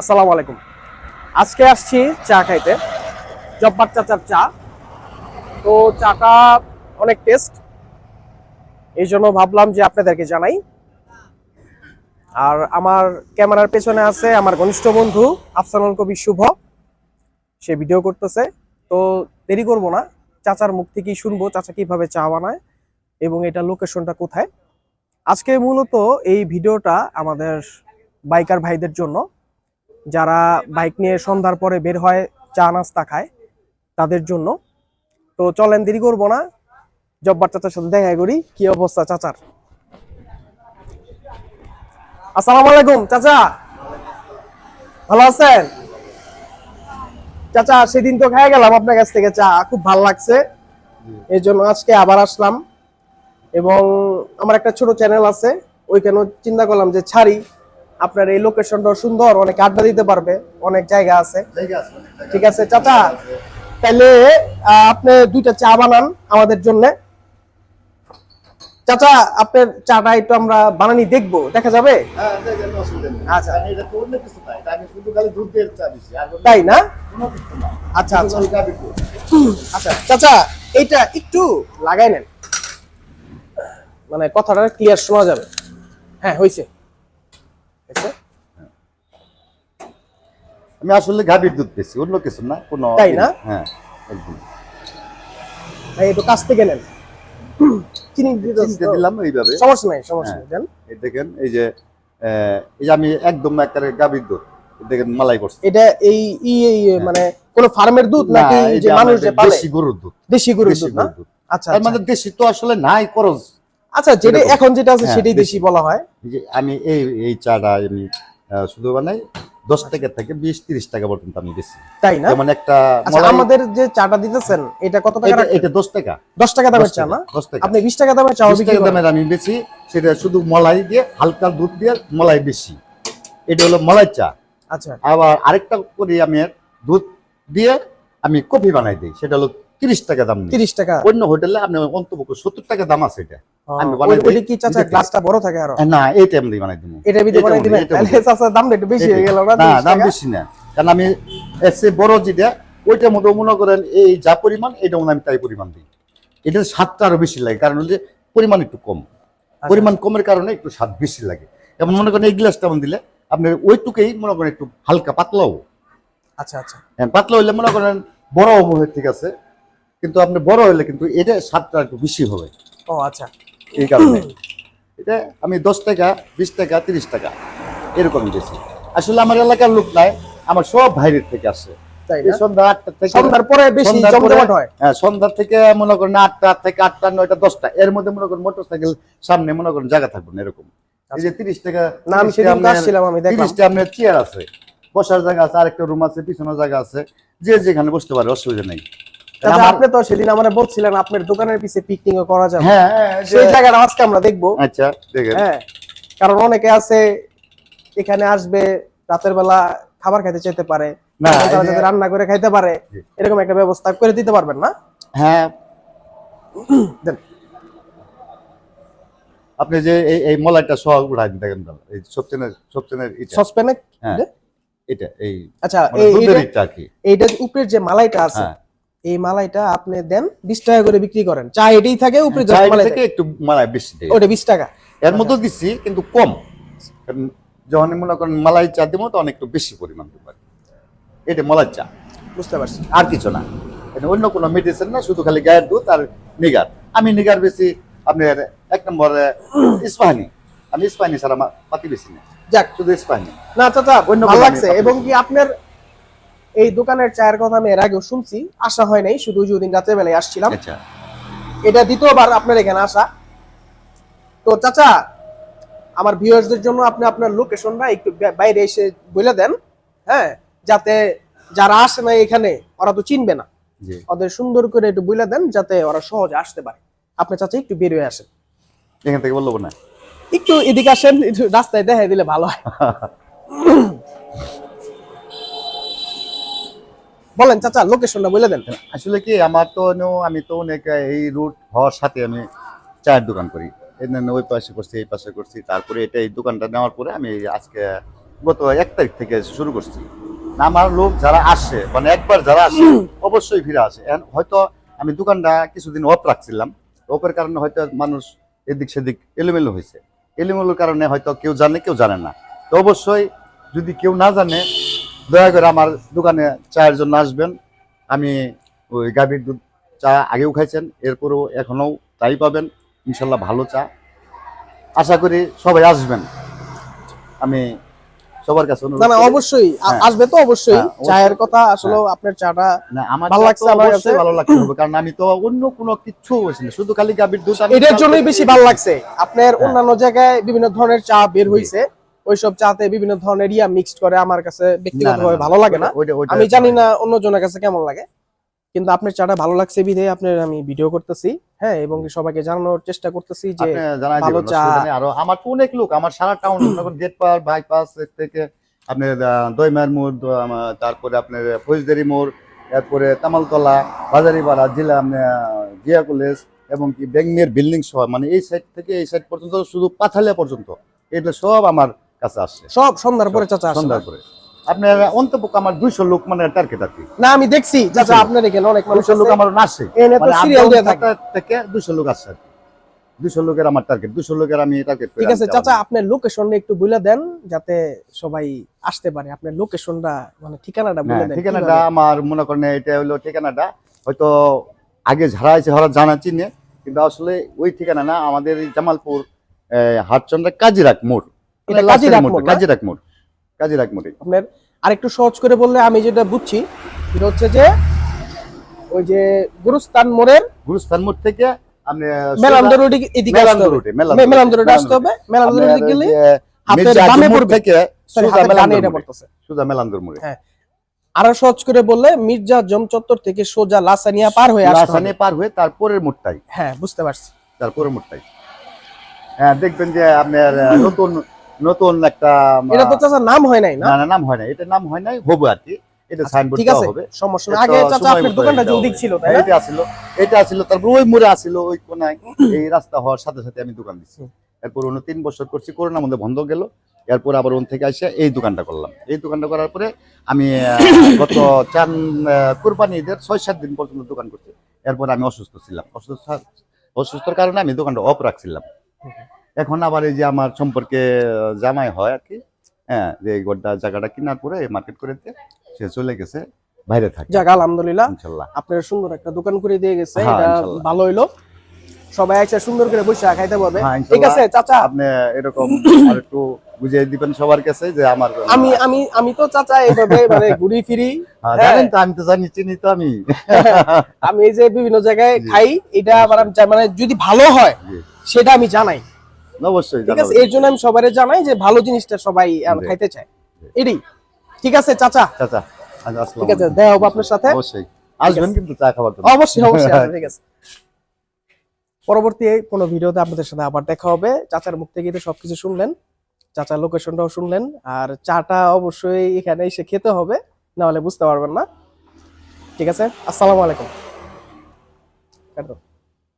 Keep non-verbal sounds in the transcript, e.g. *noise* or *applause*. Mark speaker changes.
Speaker 1: আসসালামু আলাইকুম। আজকে আসছি চা খাইতে। জব্বার চাচার চা। তো চাটা অনেক টেস্ট। এই জন্য ভাবলাম যে আপনাদেরকে জানাই। আর আমার ক্যামেরার পেছনে আছে আমার ঘনিষ্ঠ বন্ধু আফসানুল কবি শুভ। সে ভিডিও করতেছে। তো দেরি করব না। চাচার মুখ থেকেই শুনব চাচা কীভাবে চা বানায় এবং এটা লোকেশনটা কোথায়। আজকে মূলত এই ভিডিওটা আমাদের বাইকার ভাইদের জন্য। যারা বাইক নিয়ে সন্ধ্যার পরে বের হয়, চা নাস্তা খায়, তাদের জন্য। তো চলেন, দেরি করব না। জব্বার চাচার সাথে দেখা করি, কি অবস্থা চাচার? আসসালামু আলাইকুম, চাচা। ভালো আছেন? চাচা, সেদিন তো খেয়ে গেলাম আপনার কাছ থেকে চা, খুব ভালো লাগছে। এই জন্য আজকে আবার আসলাম। এবং আমার একটা ছোট চ্যানেল আছে ওইখানে চিন্তা করলাম যে ছাড়ি। আপনার এই লোকেশনটা সুন্দর অনেক আড্ডা দিতে পারবে অনেক জায়গা আছে। ঠিক আছে চাচা তাহলে আপনি দুইটা চা বানান আমাদের জন্য। চাচা আপনার চাটা একটু আমরা বানানি দেখব দেখা যাবে? আচ্ছা। তাই না? আচ্ছা আচ্ছা। আচ্ছা চাচা এইটা একটু লাগাই নেন। মানে কথাটা ক্লিয়ার শোনা যাবে। হ্যাঁ হয়েছে হয়েছে?
Speaker 2: আমি আসলে গাভীর দুধ পেয়েছি অন্য কিছু না কোনো
Speaker 1: তাই না?
Speaker 2: হ্যাঁ একদম।
Speaker 1: ভাই একটু কাছ থেকে নেন। চিনি
Speaker 2: চিনতে দিলাম এইভাবে।
Speaker 1: সমস্যা নাই সমস্যা নেই দেন।
Speaker 2: এই দেখেন এই যে এই যে আমি একদম একটা গাভীর দুধ দেখেন মালাই করছি।
Speaker 1: এটা এই ই এই মানে কোন ফার্মের দুধ
Speaker 2: না,
Speaker 1: নাকি যে মানুষ যে পালে?
Speaker 2: দেশি গরুর দুধ।
Speaker 1: দেশি গরুর দুধ না? আচ্ছা
Speaker 2: তার
Speaker 1: আচ্ছা।
Speaker 2: মানে দেশি তো আসলে নাই করজ
Speaker 1: আচ্ছা যেটা এখন যেটা আছে
Speaker 2: হ্যাঁ,
Speaker 1: সেটাই
Speaker 2: দেশি।
Speaker 1: বলা হয়।
Speaker 2: আমি এই এই চাটা আমি শুধু বানাই দশ টাকা থেকে বিশ তিরিশ টাকা পর্যন্ত আমি বেশি।
Speaker 1: তাই না?
Speaker 2: যেমন একটা
Speaker 1: আচ্ছা
Speaker 2: মলাই-
Speaker 1: আমাদের যে চাটা দিতেছেন এটা কত টাকা
Speaker 2: এটা- দশ টাকা।
Speaker 1: দশ টাকা দামের চা না?
Speaker 2: দশ টাকা।
Speaker 1: আপনি বিশ টাকা দামের চা
Speaker 2: বিশ টাকা দামের আমি বেশি সেটা শুধু মলাই দিয়ে হালকা দুধ দিয়ে মলাই বেশি। এটা হলো মলাই চা।
Speaker 1: আচ্ছা।
Speaker 2: আবার আরেকটা করি আমি দুধ দিয়ে আমি কফি বানাই দিই সেটা হলো তিরিশ টাকা দাম।
Speaker 1: তিরিশ টাকা।
Speaker 2: অন্য হোটেলে আপনি অন্তপক্ষ সত্তর টাকা দাম আছে এটা। আমি বানাই
Speaker 1: ওই- কি চাচা গ্লাসটা বড় থাকে আরও?
Speaker 2: না এই টাইম বানাই দিব।
Speaker 1: এটা বিধি বানাই দিবেন? তাহলে চাচা দামটা একটু বেশি হয়ে গেল না
Speaker 2: না দাম বেশি না। কারণ আমি এসে বড় যেটা ওইটার মধ্যে মনে করেন এই যা পরিমাণ এটা মনে আমি তাই পরিমাণ দিই। এটার স্বাদটা আরও বেশি লাগে কারণ হচ্ছে পরিমাণ একটু কম।
Speaker 1: আচ্ছা,
Speaker 2: পরিমাণ কমের কারণে একটু স্বাদ বেশি লাগে। যেমন মনে করেন এই গ্লাসটা এমন দিলে আপনি ওইটুকুই মনে করেন একটু হালকা পাতলাও।
Speaker 1: আচ্ছা আচ্ছা।
Speaker 2: হ্যাঁ পাতলা হইলে মনে করেন বড় হবে ঠিক আছে? কিন্তু আপনি বড় হইলে কিন্তু এটা স্বাদটা একটু বেশি হবে।
Speaker 1: ও আচ্ছা।
Speaker 2: এই কারণে। এটা আমি দশ টাকা বিশ টাকা তিরিশ টাকা এরকমই বেশি আসলে আমার এলাকার লোক নাই আমার সব বাইরের থেকে আসে।
Speaker 1: তাই
Speaker 2: এই
Speaker 1: না
Speaker 2: সন্ধ্যা আটটা থেকে
Speaker 1: সন্ধ্যার পরে বেশি জমজমাট হয়?
Speaker 2: হ্যাঁ সন্ধ্যা থেকে মনে করেন আটটা থেকে আটটা নয়টা দশটা। এর মধ্যে মনে করেন সামনে মনে করেন জায়গা থাকবে না এরকম। এই যে তিরিশ টাকা
Speaker 1: আচ্ছা। না আমি সেদিন
Speaker 2: আপনার-
Speaker 1: আসছিলাম আমি দেখলাম।
Speaker 2: তিরিশটা আপনার চেয়ার আছে। বসার জায়গা আছে আরেকটা রুম আছে পিছনে জায়গা আছে। যে যেখানে বসতে পারে অসুবিধা নেই।
Speaker 1: আপনি তো সেদিন আমরা বলছিলেন আপনার দোকানের পিছে পিকনিকও করা যাবে।
Speaker 2: হ্যাঁ হ্যাঁ,
Speaker 1: সেই জায়গাটা আজকে আমরা দেখব।
Speaker 2: আচ্ছা দেখেন।
Speaker 1: হ্যাঁ কারণ অনেকে আছে এখানে আসবে রাতের বেলা খাবার খাইতে চাইতে পারে রান্না করে খাইতে পারে এরকম একটা ব্যবস্থা করে দিতে পারবেন না?
Speaker 2: হ্যাঁ। *clears throat* আপনি যে এই এই মলাইটা সহ উঠাই দিন দেখেন। এই সবচেয়ে সবচেয়ে এটা
Speaker 1: সসপ্যানে
Speaker 2: হ্যাঁ এটা এই
Speaker 1: আচ্ছা
Speaker 2: মানে
Speaker 1: এই- এইটা- উপরের যে মালাইটা আছে
Speaker 2: হ্যাঁ।
Speaker 1: এই মালাইটা আপনি দেন বিশ টাকা করে বিক্রি করেন। চা এটাই থাকে উপরে
Speaker 2: থেকে একটু মালাই বেশি দেয়।
Speaker 1: ওটা বিশ টাকা।
Speaker 2: এর মধ্যে দিচ্ছি কিন্তু কম। যখন মনে করেন মালাই চা দিব তখন একটু বেশি পরিমাণ দিব এটা মালাই চা।
Speaker 1: বুঝতে পারছি।
Speaker 2: আর কিছু না। এটা অন্য কোনো মেডিসিন না শুধু খালি গায়ের দুধ আর নিগার। আমি নিগার বেশি আপনার এক নম্বর ইস্পাহানি। আমি ইস্পাহানি ছাড়া পাতি বেশি না
Speaker 1: যাক।
Speaker 2: শুধু ইস্পাহানি।
Speaker 1: না চাচা
Speaker 2: অন্য
Speaker 1: ভালো লাগছে। এবং কি আপনার এই দোকানের চায়ের কথা আমি এর আগেও শুনছি আসা হয় নাই শুধু ওই যে রাতের বেলায় আসছিলাম।
Speaker 2: আচ্ছা।
Speaker 1: এটা দ্বিতীয়বার আপনার এখানে আসা। তো চাচা আমার ভিউয়ার্সদের জন্য আপনি আপনার লোকেশনটা একটু বাইরে এসে বলে দেন হ্যাঁ? যাতে যারা আসে না এখানে ওরা তো চিনবে না। ওদের সুন্দর করে একটু বলে দেন যাতে ওরা সহজে আসতে পারে। আপনি চাচা একটু বের হয়ে আসেন।
Speaker 2: এখান থেকে বলব না?
Speaker 1: একটু এদিকে আসেন রাস্তায় দেখাই দিলে ভালো হয়। *laughs* বলেন চাচা লোকেশনটা বলে দেন।
Speaker 2: আসলে কি, আমার তো আমি তো অনেক, এই রুট হওয়ার সাথে আমি চায়ের দোকান করি। ওই পাশে করছি, এই পাশে করছি, তারপরে এটা এই দোকানটা নেওয়ার পরে আমি আজকে গত এক তারিখ থেকে শুরু করছি। আমার লোক যারা আসে মানে একবার যারা আসে, অবশ্যই ফিরে আসে। হয়তো আমি দোকানটা কিছুদিন অফ রাখছিলাম। অফের কারণে হয়তো মানুষ এদিক সেদিক এলোমেলো হয়েছে। এলোমেলোর কারণে হয়তো কেউ জানে কেউ জানে না। তো অবশ্যই যদি কেউ না জানে দয়া করে আমার দোকানে চায়ের জন্য আসবেন। আমি ওই গাভীর দুধ চা আগেও খাইছেন এরপরেও এখনও তাই পাবেন। ইনশাল্লাহ ভালো চা। আশা করি সবাই আসবেন। আমি সবার কাছে
Speaker 1: না না অবশ্যই।
Speaker 2: হ্যাঁ।
Speaker 1: আসবে তো অবশ্যই।
Speaker 2: হ্যাঁ,
Speaker 1: চায়ের কথা আসলে আপনার চাটা
Speaker 2: না আমার
Speaker 1: ভালো লাগছে আমার কাছে।
Speaker 2: ভালো হবে কারণ আমি তো অন্য কোনো বলছি না। শুধু খালি গাভীর দুধ
Speaker 1: এটার জন্যই বেশি ভালো লাগছে। আপনার
Speaker 2: হ্যাঁ।
Speaker 1: অন্যান্য জায়গায় বিভিন্ন ধরনের চা বের হইছে। ওইসব চাতে বিভিন্ন ধরনের ইয়া মিক্সড করে আমার কাছে ব্যক্তিগতভাবে ভালো লাগে না। আমি জানি না অন্য জনের কাছে কেমন লাগে কিন্তু আপনার চাটা ভালো লাগছে বিধে আপনার আমি ভিডিও করতেছি হ্যাঁ এবং সবাইকে জানানোর চেষ্টা করতেছি যে ভালো চা-
Speaker 2: আরও আমার তো অনেক লোক আমার সারা টাউন *coughs* গেট পার বাইপাস থেকে আপনার দইমার মোড় তারপরে আপনার ফৌজদারি মোড় এরপরে তামালতলা বাজারিপাড়া জেলা আপনার জিয়া কলেজ এবং কি ব্যাংকের বিল্ডিং সহ মানে এই সাইড থেকে এই সাইড পর্যন্ত শুধু পাথালিয়া পর্যন্ত এটা সব আমার কাছে আসছে।
Speaker 1: সব সন্ধ্যার পরে চাচা
Speaker 2: সন্ধ্যার পরে। আপনার অন্তপক্ষে আমার দুইশো লোক মানে টার্গেট আর
Speaker 1: না আমি দেখছি। চাচা
Speaker 2: দুইশো।
Speaker 1: আপনার এখানে অনেক
Speaker 2: দুইশো লোক আমার
Speaker 1: তো
Speaker 2: মানে
Speaker 1: থাকে।
Speaker 2: থেকে দুশো লোক আসছে আর দুশো লোকের আমার টার্গেট দুশো লোকের আমি টার্গেট
Speaker 1: ঠিক আছে চাচা আপনার লোকেশনটা একটু বলে দেন যাতে সবাই আসতে পারে। আপনার লোকেশনটা মানে ঠিকানাটা বলে দেন।
Speaker 2: হ্যাঁ, ঠিকানাটা আমার মনে করেন এটা হলো ঠিকানাটা। হয়তো আগে যারা আছে ওরা জানা চিনে। কিন্তু আসলে ওই ঠিকানা না আমাদের জামালপুর হাটচন্দ্রা কাজিরাক মোড়।
Speaker 1: এটা
Speaker 2: লাস্টের
Speaker 1: কাজিরাক
Speaker 2: মোড়টা,
Speaker 1: মোড় না?
Speaker 2: কাজিরাক মোড় কাজিরাক মোড়ে
Speaker 1: আপনার আরেকটু সহজ করে বললে আমি যেটা বুঝছি সেটা হচ্ছে যে ওই যে গুরুস্থান মোড়ের
Speaker 2: গুরুস্থান মোড় থেকে আপনি
Speaker 1: মেলান্দ রোড এদিকে আসতে
Speaker 2: মেলান্দ
Speaker 1: হবে।
Speaker 2: রুটে মেলান্দ
Speaker 1: মে- মেলান্দ রোডে আসতে হবে। মেলান্দ রোডে গেলে হাতের বামে পড়বে।
Speaker 2: থেকে
Speaker 1: সরি
Speaker 2: সোজা
Speaker 1: হাতের ডানে
Speaker 2: মেলান্দর
Speaker 1: এটা পড়তেছে।
Speaker 2: সোজা মেলান্দর মোড়ে
Speaker 1: হ্যাঁ, আরও সহজ করে বললে মির্জা জম চত্বর থেকে সোজা লাসানিয়া পার হয়ে আসতে
Speaker 2: পার হয়ে তারপরের মোড়টাই।
Speaker 1: হ্যাঁ বুঝতে পারছি।
Speaker 2: তারপরের মোড়টাই। হ্যাঁ দেখবেন যে আপনার নতুন নতুন একটা
Speaker 1: এটা তো চাচা নাম হয় নাই না?
Speaker 2: না নাম হয় না এটা নাম হয় নাই হবে আর কি। এটা সাইনবোর্ড
Speaker 1: ঠিক
Speaker 2: দেওয়া হবে।
Speaker 1: সমস্যা না আগে চাচা আপনার দোকানটা
Speaker 2: এটা
Speaker 1: যে ওদিক
Speaker 2: হবে।
Speaker 1: ছিল তাই
Speaker 2: এটা আসিল এটা আসিল তারপর ওই মোড়ে আসিল ওই কোনায়। এই রাস্তা হওয়ার সাথে সাথে আমি দোকান
Speaker 1: হুম।
Speaker 2: এরপর অন্য তিন বছর করছি করোনার মধ্যে বন্ধ গেল। এরপর আবার ওন থেকে এসে এই দোকানটা করলাম। এই দোকানটা করার পরে আমি গত চান কোরবানি ঈদের ছয় সাত দিন পর্যন্ত দোকান করছি। এরপর আমি অসুস্থ ছিলাম। অসুস্থ অসুস্থর কারণে আমি দোকানটা অফ রাখছিলাম। এখন আবার এই যে আমার সম্পর্কে জামাই হয় আর কি হ্যাঁ যে এই গোটা জায়গাটা কেনার পরে মার্কেট করে সে চলে গেছে বাইরে থাকে।
Speaker 1: যাক আলহামদুলিল্লাহ। আপনার সুন্দর একটা দোকান করে দিয়ে গেছে
Speaker 2: হ্যাঁ,
Speaker 1: এটা ভালো হইল। সবাই একটা সুন্দর করে বসে খাইতে পারবে।
Speaker 2: হ্যাঁ,
Speaker 1: ঠিক আছে চাচা?
Speaker 2: আপনি এরকম আর একটু বুঝিয়ে দিবেন সবার কাছে যে আমার
Speaker 1: আমি আমি আমি তো চাচা এইভাবে মানে ঘুরি ফিরি।
Speaker 2: হ্যাঁ। জানেন তো আমি তো জানি চিনি তো আমি।
Speaker 1: আমি এই যে বিভিন্ন জায়গায় খাই এটা আবার আমি মানে যদি ভালো হয় সেটা আমি জানাই।
Speaker 2: অবশ্যই
Speaker 1: ঠিক আছে এর জন্য আমি জানাই যে ভালো জিনিসটা সবাই খাইতে চায়। এটাই। ঠিক আছে চাচা?
Speaker 2: চাচা
Speaker 1: ঠিক আছে দেখা হবে আপনার সাথে।
Speaker 2: অবশ্যই। আসবেন কিন্তু চা খাবার জন্য।
Speaker 1: অবশ্যই অবশ্যই ঠিক আছে। *laughs* পরবর্তী কোনো ভিডিওতে আপনাদের সাথে আবার দেখা হবে। চাচার মুখ থেকে তো সবকিছু শুনলেন। চাচার লোকেশনটাও শুনলেন। আর চাটা অবশ্যই এখানে এসে খেতে হবে না হলে বুঝতে পারবেন না। ঠিক আছে আসসালামু আলাইকুম।